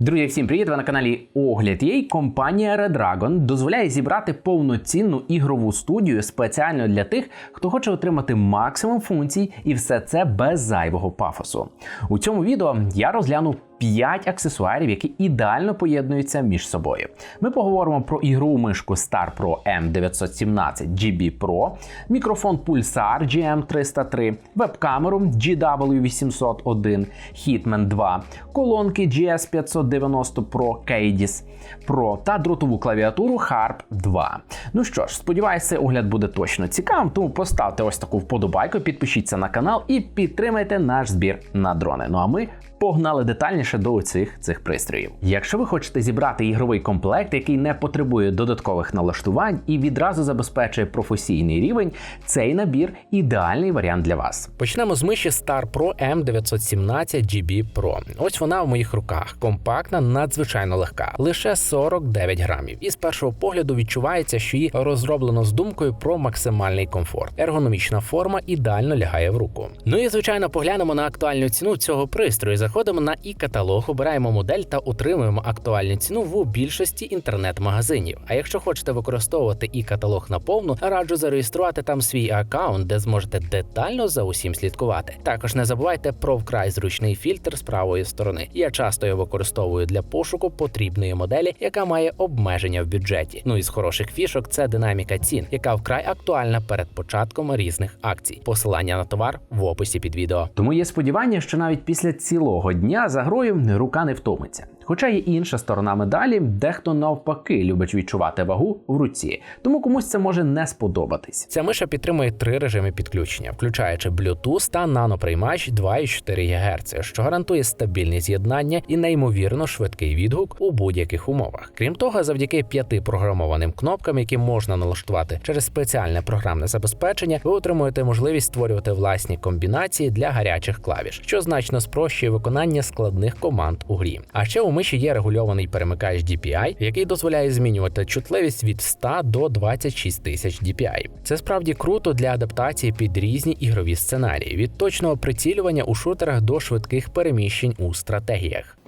Друзі, всім привіт! Ви на каналі Огляд Єй. Компанія Red Dragon дозволяє зібрати повноцінну ігрову студію спеціально для тих, хто хоче отримати максимум функцій, і все це без зайвого пафосу. У цьому відео я розгляну 5 аксесуарів, які ідеально поєднуються між собою. Ми поговоримо про ігрову мишку Star Pro M917 GB Pro, мікрофон Pulsar GM303, веб-камеру GW801, Hitman 2, колонки GS590 Pro Cadis Pro та дротову клавіатуру Harp 2. Ну що ж, сподіваюся, огляд буде точно цікавим, тому поставте ось таку вподобайку, підпишіться на канал і підтримайте наш збір на дрони. Ну а ми погнали детальніше до цих цих пристроїв. Якщо ви хочете зібрати ігровий комплект, який не потребує додаткових налаштувань і відразу забезпечує професійний рівень, цей набір ідеальний варіант для вас. Почнемо з миші Star Pro M917 GB Pro. Ось вона в моїх руках. Компактна, надзвичайно легка, лише 49 грамів. І з першого погляду відчувається, що її розроблено з думкою про максимальний комфорт. Ергономічна форма ідеально лягає в руку. Ну і звичайно, поглянемо на актуальну ціну цього пристрою. Заходимо на і-каталог, обираємо модель та отримуємо актуальну ціну в більшості інтернет-магазинів. А якщо хочете використовувати і-каталог наповну, раджу зареєструвати там свій аккаунт, де зможете детально за усім слідкувати. Також не забувайте про вкрай зручний фільтр з правої сторони. Я часто його використовую для пошуку потрібної моделі, яка має обмеження в бюджеті. Ну і з хороших фішок це динаміка цін, яка вкрай актуальна перед початком різних акцій. Посилання на товар в описі під відео. Тому є сподівання, що навіть після цілого дня за грою рука не втомиться. Хоча є інша сторона медалі, дехто навпаки любить відчувати вагу в руці, тому комусь це може не сподобатись. Ця миша підтримує три режими підключення, включаючи Bluetooth та наноприймач 2,4 ГГц, що гарантує стабільне з'єднання і неймовірно швидкий відгук у будь-яких умовах. Крім того, завдяки п'яти програмованим кнопкам, які можна налаштувати через спеціальне програмне забезпечення, ви отримуєте можливість створювати власні комбінації для гарячих клавіш, що значно спрощує виконання складних команд у грі. А ще у миші є регульований перемикач DPI, який дозволяє змінювати чутливість від 100 до 26 тисяч DPI. Це справді круто для адаптації під різні ігрові сценарії, від точного прицілювання у шутерах до швидких переміщень у стратегіях.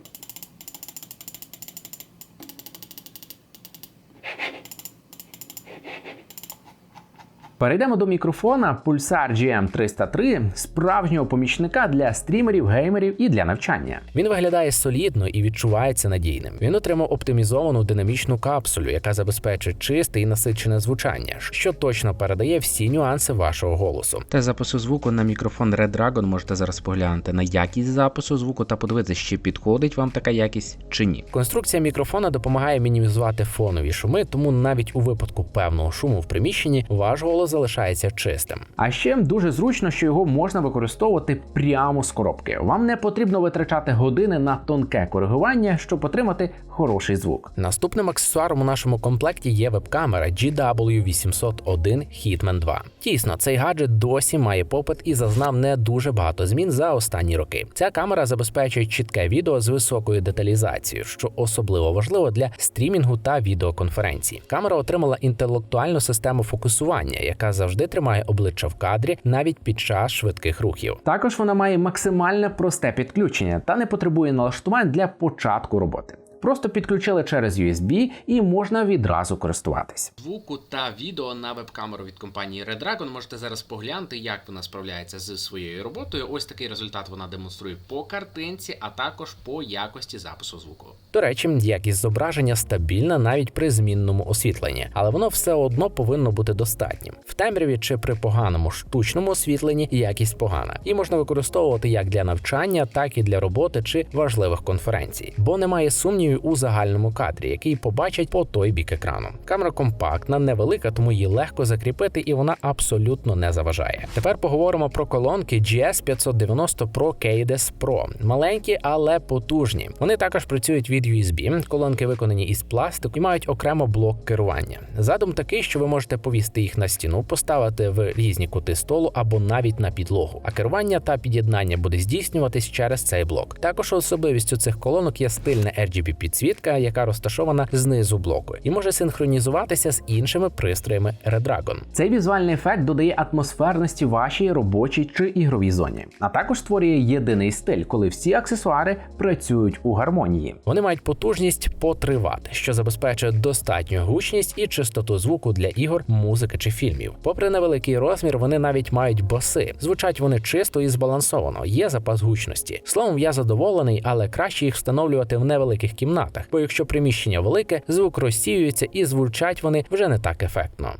Перейдемо до мікрофона Pulsar GM303, справжнього помічника для стрімерів, геймерів і для навчання. Він виглядає солідно і відчувається надійним. Він отримав оптимізовану динамічну капсулю, яка забезпечує чисте і насичене звучання, що точно передає всі нюанси вашого голосу. Та запису звуку на мікрофон Red Dragon можете зараз поглянути на якість запису звуку та подивитися, чи підходить вам така якість чи ні. Конструкція мікрофона допомагає мінімізувати фонові шуми, тому навіть у випадку певного шуму в приміщенні ваш голос залишається чистим. А ще дуже зручно, що його можна використовувати прямо з коробки. Вам не потрібно витрачати години на тонке коригування, щоб отримати хороший звук. Наступним аксесуаром у нашому комплекті є веб-камера GW801 Hitman 2. Дійсно, цей гаджет досі має попит і зазнав не дуже багато змін за останні роки. Ця камера забезпечує чітке відео з високою деталізацією, що особливо важливо для стрімінгу та відеоконференцій. Камера отримала інтелектуальну систему фокусування, яка завжди тримає обличчя в кадрі навіть під час швидких рухів. Також вона має максимально просте підключення та не потребує налаштувань для початку роботи. Просто підключили через USB і можна відразу користуватись. звуку та відео на веб-камеру від компанії Red Dragon. Можете зараз поглянути, як вона справляється з своєю роботою. Ось такий результат вона демонструє по картинці, а також по якості запису звуку. До речі, якість зображення стабільна навіть при змінному освітленні, але воно все одно повинно бути достатнім. В темряві чи при поганому штучному освітленні якість погана, і можна використовувати як для навчання, так і для роботи чи важливих конференцій, бо немає сумнівів у загальному кадрі, який побачать по той бік екрану. Камера компактна, невелика, тому її легко закріпити, і вона абсолютно не заважає. Тепер поговоримо про колонки GS590 Pro Cadence Pro. маленькі, але потужні. Вони також працюють від USB. Колонки виконані із пластику і мають окремо блок керування. Задум такий, що ви можете повісти їх на стіну, поставити в різні кути столу або навіть на підлогу. А керування та під'єднання буде здійснюватись через цей блок. Також особливістю цих колонок є стильне RGB підсвітка, яка розташована знизу блоку, і може синхронізуватися з іншими пристроями Redragon. Цей візуальний ефект додає атмосферності вашій робочій чи ігровій зоні, а також створює єдиний стиль, коли всі аксесуари працюють у гармонії. Вони мають потужність по 3 Вт, що забезпечує достатню гучність і чистоту звуку для ігор, музики чи фільмів. Попри невеликий розмір, вони навіть мають баси. Звучать вони чисто і збалансовано. Є запас гучності. Словом, я задоволений, але краще їх встановлювати в невеликих кімнатах, бо якщо приміщення велике, звук розсіюється і звучать вони вже не так ефектно.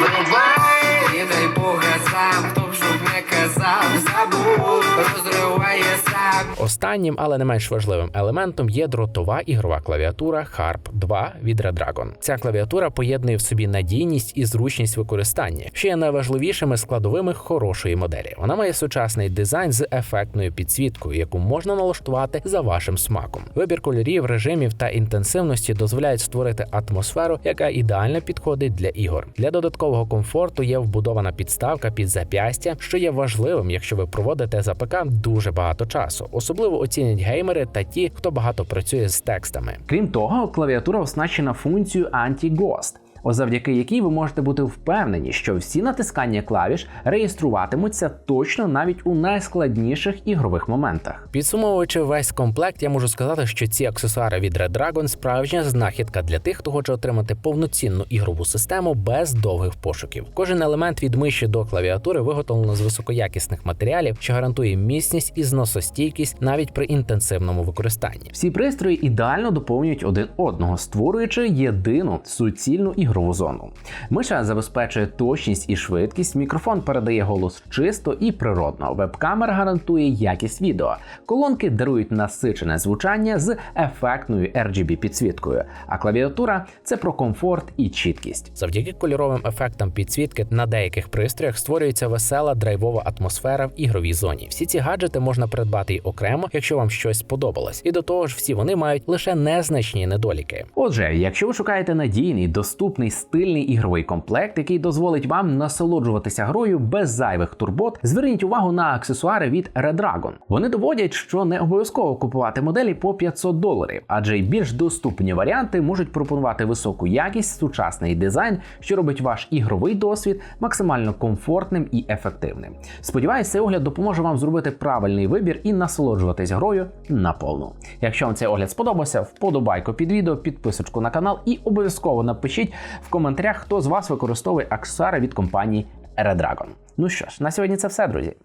Вирубай, і дай Бога сам, хто Останнім, але не менш важливим елементом є дротова ігрова клавіатура Harp 2 від Redragon. Ця клавіатура поєднує в собі надійність і зручність використання, що є найважливішими складовими хорошої моделі. Вона має сучасний дизайн з ефектною підсвіткою, яку можна налаштувати за вашим смаком. Вибір кольорів, режимів та інтенсивності дозволяють створити атмосферу, яка ідеально підходить для ігор. Для додаткового комфорту є вбудована підставка під зап'ястя, що є важливим, якщо ви проводите за ПК дуже багато часу. Особливо оцінять геймери та ті, хто багато працює з текстами. Крім того, клавіатура оснащена функцією Anti-Ghost, завдяки якій ви можете бути впевнені, що всі натискання клавіш реєструватимуться точно навіть у найскладніших ігрових моментах. Підсумовуючи весь комплект, я можу сказати, що ці аксесуари від Redragon справжня знахідка для тих, хто хоче отримати повноцінну ігрову систему без довгих пошуків. Кожен елемент від миші до клавіатури виготовлено з високоякісних матеріалів, що гарантує міцність і зносостійкість навіть при інтенсивному використанні. Всі пристрої ідеально доповнюють один одного, створюючи єдину суцільну ігрову зону. Миша забезпечує точність і швидкість, мікрофон передає голос чисто і природно. Веб-камера гарантує якість відео. Колонки дарують насичене звучання з ефектною RGB підсвіткою. А клавіатура це про комфорт і чіткість. Завдяки кольоровим ефектам підсвітки на деяких пристроях створюється весела драйвова атмосфера в ігровій зоні. Всі ці гаджети можна придбати й окремо, якщо вам щось сподобалось. І до того ж, всі вони мають лише незначні недоліки. Отже, якщо ви шукаєте надійний, доступний, стильний ігровий комплект, який дозволить вам насолоджуватися грою без зайвих турбот, зверніть увагу на аксесуари від Redragon. Вони доводять, що не обов'язково купувати моделі по 500 доларів, адже й більш доступні варіанти можуть пропонувати високу якість, сучасний дизайн, що робить ваш ігровий досвід максимально комфортним і ефективним. Сподіваюсь, цей огляд допоможе вам зробити правильний вибір і насолоджуватись грою наповну. Якщо вам цей огляд сподобався, вподобайку під відео, підписочку на канал і обов'язково напишіть в коментарях, хто з вас використовує аксесуари від компанії Redragon. Ну що ж, на сьогодні це все, друзі.